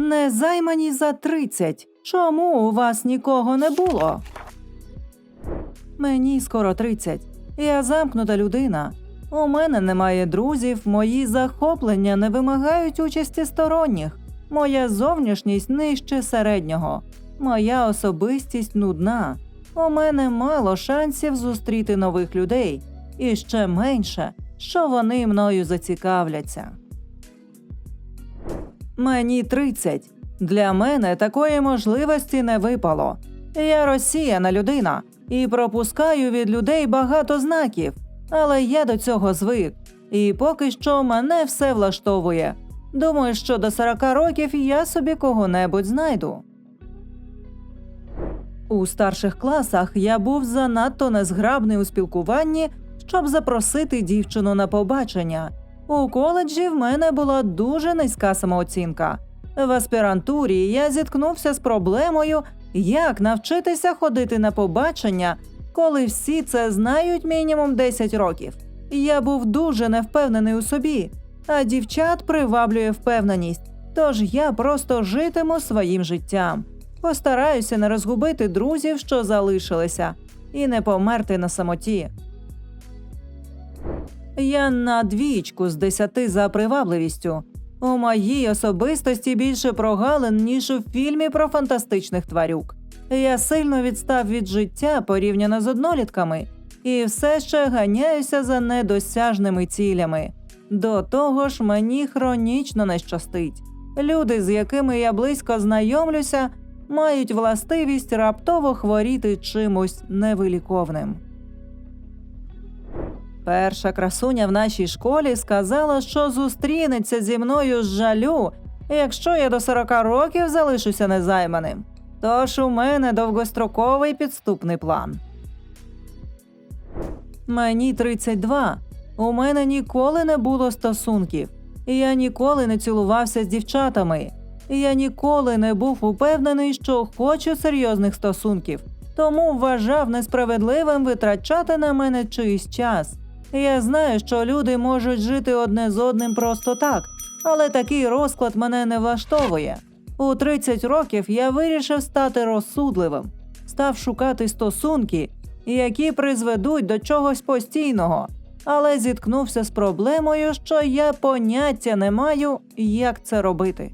Не займані за 30. Чому у вас нікого не було? Мені скоро 30. Я замкнута людина. У мене немає друзів, мої захоплення не вимагають участі сторонніх. Моя зовнішність нижче середнього. Моя особистість нудна. У мене мало шансів зустріти нових людей, і ще менше, що вони мною зацікавляться. Мені 30. Для мене такої можливості не випало. Я розсіяна людина і пропускаю від людей багато знаків, але я до цього звик, і поки що мене все влаштовує. Думаю, що до 40 років я собі кого-небудь знайду. У старших класах я був занадто незграбний у спілкуванні, щоб запросити дівчину на побачення. У коледжі в мене була дуже низька самооцінка. В аспірантурі я зіткнувся з проблемою, як навчитися ходити на побачення, коли всі це знають мінімум 10 років. Я був дуже невпевнений у собі, а дівчат приваблює впевненість. Тож я просто житиму своїм життям. Постараюся не розгубити друзів, що залишилися, і не померти на самоті. Я на двічку з десяти за привабливістю. У моїй особистості більше прогалин, ніж у фільмі про фантастичних тварюк. Я сильно відстав від життя порівняно з однолітками, і все ще ганяюся за недосяжними цілями. До того ж, мені хронічно не щастить. Люди, з якими я близько знайомлюся, мають властивість раптово хворіти чимось невиліковним. Перша красуня в нашій школі сказала, що зустрінеться зі мною з жалю, якщо я до 40 років залишуся незайманим. Тож у мене довгостроковий підступний план. Мені 32. У мене ніколи не було стосунків. Я ніколи не цілувався з дівчатами. Я ніколи не був упевнений, що хочу серйозних стосунків, тому вважав несправедливим витрачати на мене чийсь час. Я знаю, що люди можуть жити одне з одним просто так, але такий розклад мене не влаштовує. У 30 років я вирішив стати розсудливим, став шукати стосунки, які призведуть до чогось постійного, але зіткнувся з проблемою, що я поняття не маю, як це робити.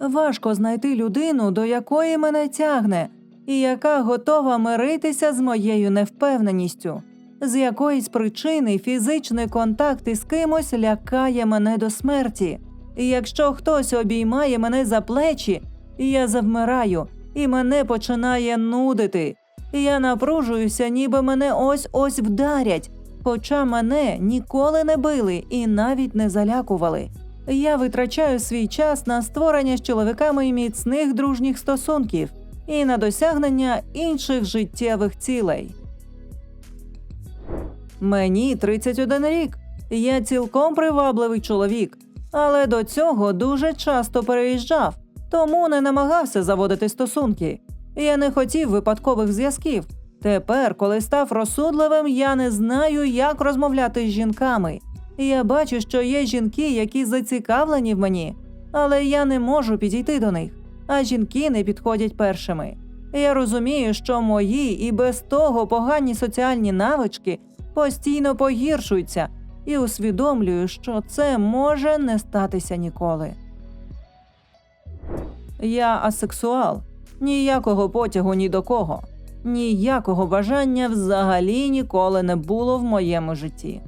Важко знайти людину, до якої мене тягне, і яка готова миритися з моєю невпевненістю. З якоїсь причини фізичний контакт із кимось лякає мене до смерті. І якщо хтось обіймає мене за плечі, я завмираю, і мене починає нудити. Я напружуюся, ніби мене ось ось вдарять, хоча мене ніколи не били і навіть не залякували. Я витрачаю свій час на створення з чоловіками міцних дружніх стосунків і на досягнення інших життєвих цілей. Мені 31 рік. Я цілком привабливий чоловік, але до цього дуже часто переїжджав, тому не намагався заводити стосунки. Я не хотів випадкових зв'язків. Тепер, коли став розсудливим, я не знаю, як розмовляти з жінками. Я бачу, що є жінки, які зацікавлені в мені, але я не можу підійти до них, а жінки не підходять першими. Я розумію, що мої і без того погані соціальні навички постійно погіршуються, і усвідомлюю, що це може не статися ніколи. Я асексуал, ніякого потягу ні до кого, ніякого бажання взагалі ніколи не було в моєму житті.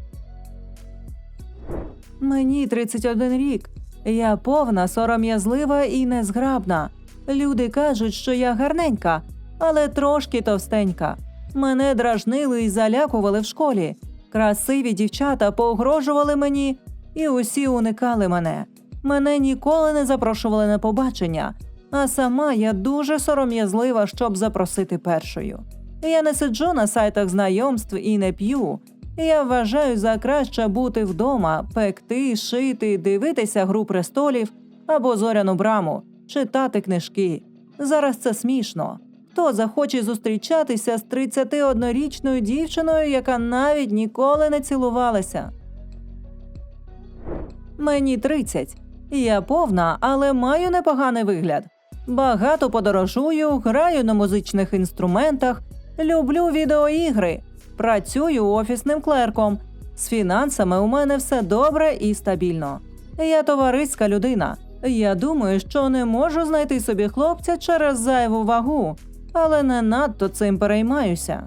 Мені 31 рік. Я повна, сором'язлива і незграбна. Люди кажуть, що я гарненька, але трошки товстенька. Мене дражнили і залякували в школі. Красиві дівчата погрожували мені, і усі уникали мене. Мене ніколи не запрошували на побачення, а сама я дуже сором'язлива, щоб запросити першою. Я не сиджу на сайтах знайомств і не п'ю. Я вважаю за краще бути вдома, пекти, шити, дивитися гру престолів або зоряну браму, читати книжки. Зараз це смішно. Хто захоче зустрічатися з 31-річною дівчиною, яка навіть ніколи не цілувалася? Мені 30. Я повна, але маю непоганий вигляд. Багато подорожую, граю на музичних інструментах, люблю відеоігри, працюю офісним клерком. З фінансами у мене все добре і стабільно. Я товариська людина. Я думаю, що не можу знайти собі хлопця через зайву вагу, але не надто цим переймаюся.